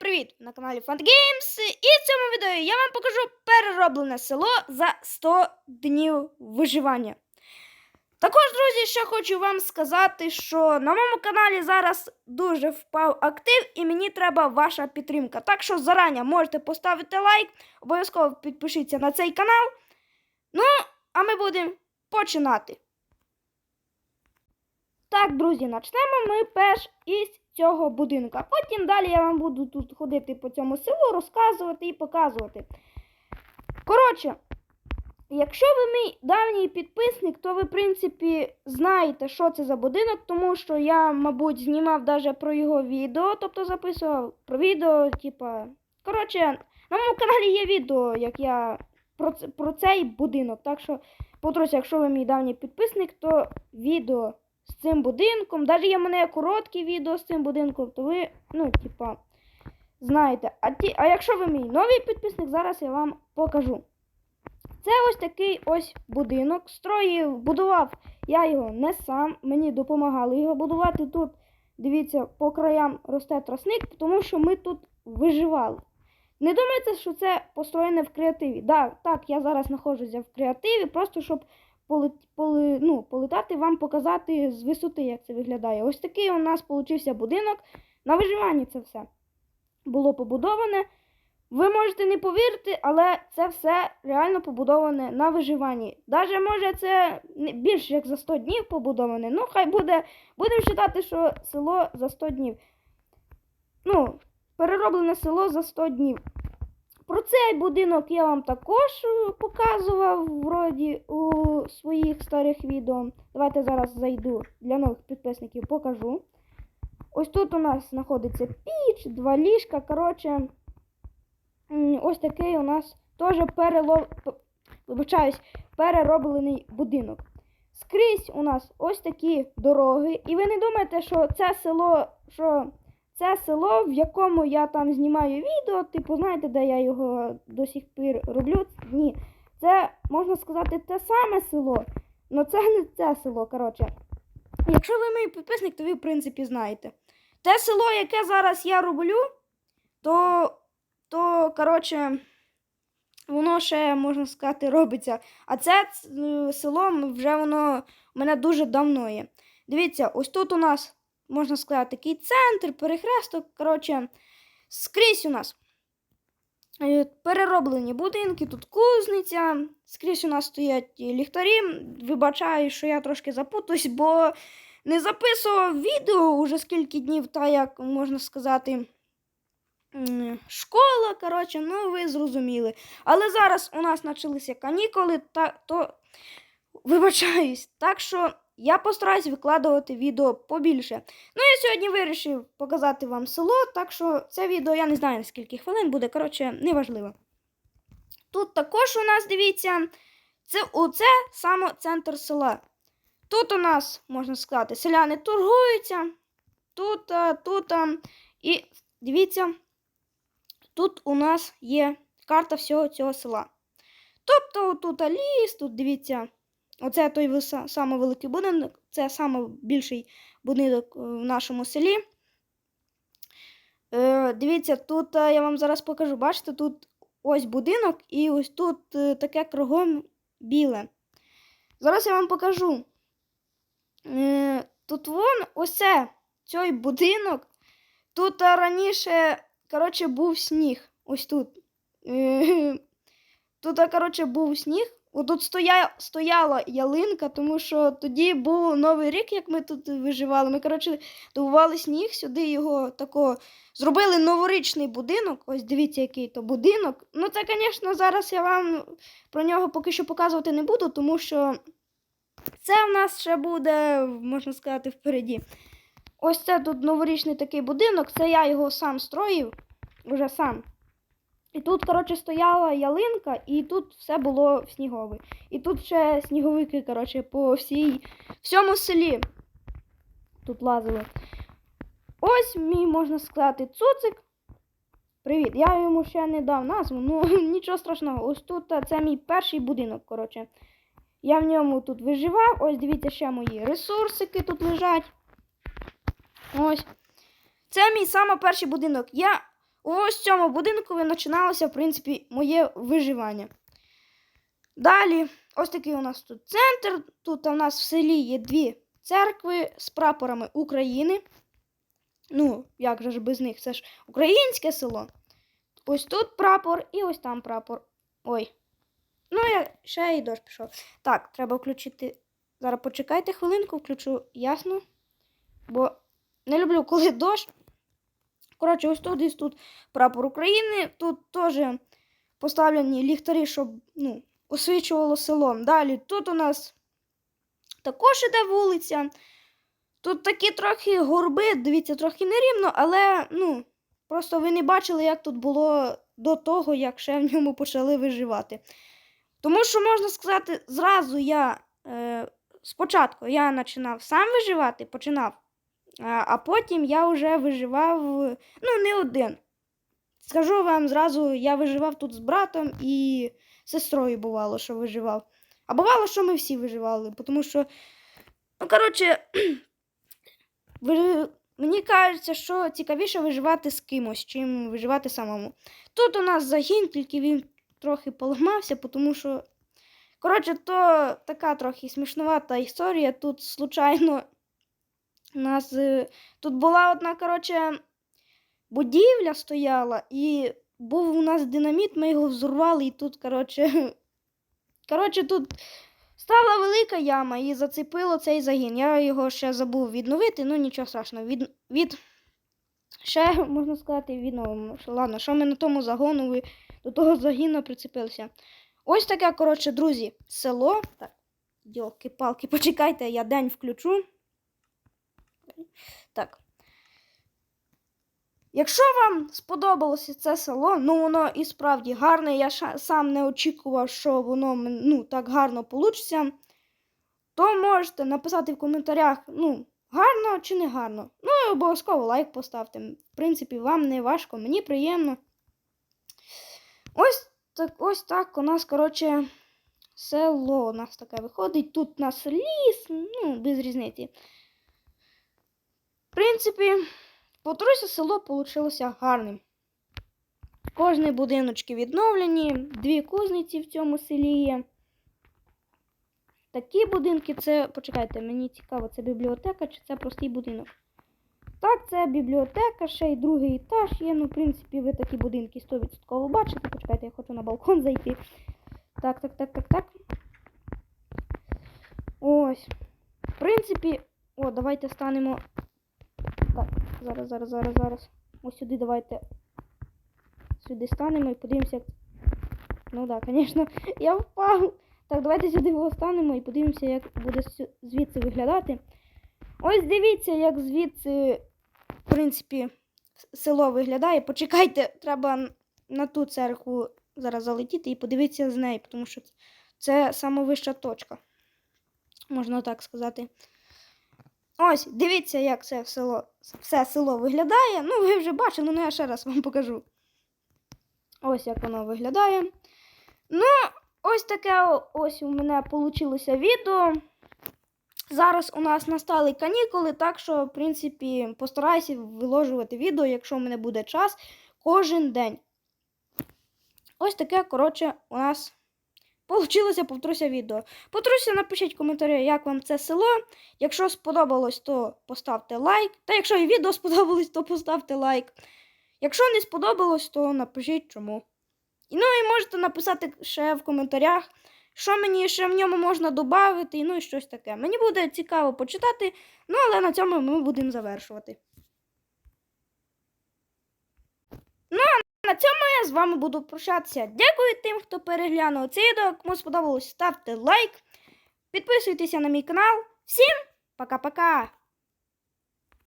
привіт! На каналі FunGames. І в цьому відео я вам покажу перероблене село за 100 днів виживання. Також, друзі, ще хочу вам сказати, що на моєму каналі зараз дуже впав актив, і мені треба ваша підтримка. Так що зарані можете поставити лайк, обов'язково підпишіться на цей канал. Ну, а ми будемо починати. Так, друзі, почнемо ми перш із цього будинка. Потім далі я вам буду тут ходити по цьому селу, розказувати і показувати. Коротше, якщо ви мій давній підписник, то ви, в принципі, знаєте, що це за будинок, тому що я, мабуть, знімав даже про його відео, тобто записував про відео, типа. Коротше, на моєму каналі є відео, як я про, про цей будинок. Так що, повторюся, якщо ви мій давній підписник, то відео з цим будинком. Навіть є мене короткі відео з цим будинком, то ви, ну, типа, знаєте. А, ті, а якщо ви мій новий підписник, зараз я вам покажу. Це ось такий ось будинок. Строїв, будував я його не сам, мені допомагали його будувати. Тут, дивіться, по краям росте тросник, тому що ми тут виживали. Не думайте, що це построєне в креативі. Да, так, я зараз знаходжуся в креативі, просто щоб поли, поли, ну, полетати, вам показати з висоти, як це виглядає. Ось такий у нас получився будинок. На виживанні це все було побудоване. Ви можете не повірити, але це все реально побудоване на виживанні. Даже може це більше як за 100 днів побудоване. Ну, хай буде. Будемо вважати, що село за 100 днів. Ну, перероблене село за 100 днів. Про цей будинок я вам також е, показував вроді у своїх старих відео. Давайте зараз зайду для нових підписників, покажу. Ось тут у нас знаходиться піч, два ліжка. Коротше, ось такий у нас теж вибачаюсь, перероблений будинок. Скрізь у нас ось такі дороги. І ви не думаєте, що це село, що це село, в якому я там знімаю відео, типу, знаєте, де я його до сих пір роблю? Ні. Це, можна сказати, те саме село. але це не це село, коротше. Якщо ви мій підписник, то ви, в принципі, знаєте. Те село, яке зараз я роблю, то, то коротше, воно ще, можна сказати, робиться. А це е, село вже воно у мене дуже давно є. Дивіться, ось тут у нас, можна сказати, такий центр, перехресток. Коротше, скрізь у нас е, перероблені будинки, тут кузниця, скрізь у нас стоять ліхтарі. Вибачаю, що я трошки запутуюсь, бо не записував відео уже скільки днів, та як можна сказати. Школа, коротше, ну ви зрозуміли. Але зараз у нас почалися канікули, та, то вибачаюсь. Так що я постараюсь викладувати відео побільше. Ну, я сьогодні вирішив показати вам село, так що це відео я не знаю на скільки хвилин буде, коротше, неважливо. Тут також у нас, дивіться, це оце саме центр села. Тут у нас, можна сказати, селяни торгуються. Тут, тут. І дивіться, тут у нас є карта всього цього села. Тобто тут ліс, тут дивіться, оце той самий великий будинок, це найбільший будинок е, в нашому селі. Е, дивіться, тут я вам зараз покажу. Бачите, тут ось будинок, і ось тут е, таке кругом біле. Зараз я вам покажу. Е, тут вон оце, цей будинок. Тут раніше, коротше, був сніг. Ось тут. Е, Тут, коротше, був сніг. Отут стоя, стояла ялинка, тому що тоді був Новий рік, як ми тут виживали. Ми, коротше, добували сніг, сюди його тако зробили новорічний будинок. Ось дивіться, який то будинок. Ну, це, звісно, зараз я вам про нього поки що показувати не буду, тому що це в нас ще буде, можна сказати, впереді. Ось це тут новорічний такий будинок, це я його сам строїв, вже сам. І тут, коротше, стояла ялинка, і тут все було в снігове. І тут ще сніговики, коротше, по всій всьому селі тут лазили. Ось мій, можна сказати, цуцик. Привіт. Я йому ще не дав назву, ну нічого страшного. Ось тут це мій перший будинок, коротше. Я в ньому тут виживав. Ось дивіться, ще мої ресурсики тут лежать. Ось. Це мій самий перший будинок. Я у ось цьому будинку починалося, в принципі, моє виживання. Далі, ось такий у нас тут центр. Тут у нас в селі є дві церкви з прапорами України. Ну, як же ж без них? Це ж українське село. Ось тут прапор і ось там прапор. Ой. Ну, я ще і дощ пішов. Так, треба включити. Зараз почекайте хвилинку, включу ясно. Бо не люблю, коли дощ. Коротше, ось тут десь тут прапор України. Тут теж поставлені ліхтарі, щоб ну, освічувало село. Далі тут у нас також іде вулиця. Тут такі трохи горби, дивіться, трохи нерівно, але ну, просто ви не бачили, як тут було до того, як ще в ньому почали виживати. Тому що, можна сказати, зразу я е, спочатку я починав сам виживати, починав, а, потім я вже виживав ну, не один. Скажу вам зразу, я виживав тут з братом і сестрою бувало, що виживав. А бувало, що ми всі виживали, тому що, ну, коротше, мені кажеться, що цікавіше виживати з кимось, чим виживати самому. Тут у нас загін, тільки він трохи поламався, тому що. Коротше, то така трохи смішнувата історія. Тут, случайно, нас е, тут була одна, коротше, будівля стояла, і був у нас динаміт, ми його взорвали, і тут, коротше, коротше, тут стала велика яма і зацепило цей загін. Я його ще забув відновити, ну нічого страшного. Від, від... Ще, можна сказати, відновимо. Ладно, що ми на тому загону до того загіну прицепилися. Ось таке, коротше, друзі, село. Так, йолки-палки, почекайте, я день включу. Так. Якщо вам сподобалося це село, ну воно і справді гарне, я сам не очікував, що воно ну, так гарно вийде, то можете написати в коментарях, ну, гарно чи не гарно. Ну і обов'язково лайк поставте. В принципі, вам не важко, мені приємно. Ось так, ось так у нас, коротше, село у нас таке виходить. Тут у нас ліс, ну, без різниці. В принципі, Повторюся, село вийшло гарним. Кожні будиночки відновлені, дві кузниці в цьому селі є. Такі будинки це. Почекайте, мені цікаво, це бібліотека чи це простий будинок. Так, це бібліотека, ще й другий етаж є. Ну, в принципі, ви такі будинки 100% бачите. Почекайте, я хочу на балкон зайти. Так, так, так, так, так. Ось. В принципі, о, давайте станемо. Зараз, зараз, зараз, зараз. Ось сюди давайте. Сюди станемо і подивимося. Ну так, да, звісно, я впав. Так, давайте сюди станемо і подивимося, як буде звідси виглядати. Ось дивіться, як звідси, в принципі, село виглядає. Почекайте, треба на ту церкву зараз залетіти і подивитися з неї, тому що це самовища точка. Можна так сказати. Ось, дивіться, як це село, все село виглядає. Ну, ви вже бачили, ну я ще раз вам покажу. Ось як воно виглядає. Ну, ось таке ось у мене вийшло відео. Зараз у нас настали канікули, так що, в принципі, постараюся виложувати відео, якщо в мене буде час, кожен день. Ось таке, коротше, у нас Получилося, повторюся відео. Повторюся, напишіть в коментарі, як вам це село. Якщо сподобалось, то поставте лайк. Та якщо і відео сподобалось, то поставте лайк. Якщо не сподобалось, то напишіть чому. І, ну і можете написати ще в коментарях, що мені ще в ньому можна додати, ну і щось таке. Мені буде цікаво почитати, ну але на цьому ми будемо завершувати. Ну, на цьому я з вами буду прощатися. Дякую тим, хто переглянув це відео. Кому сподобалось, ставте лайк, підписуйтеся на мій канал. Всім пока-пока!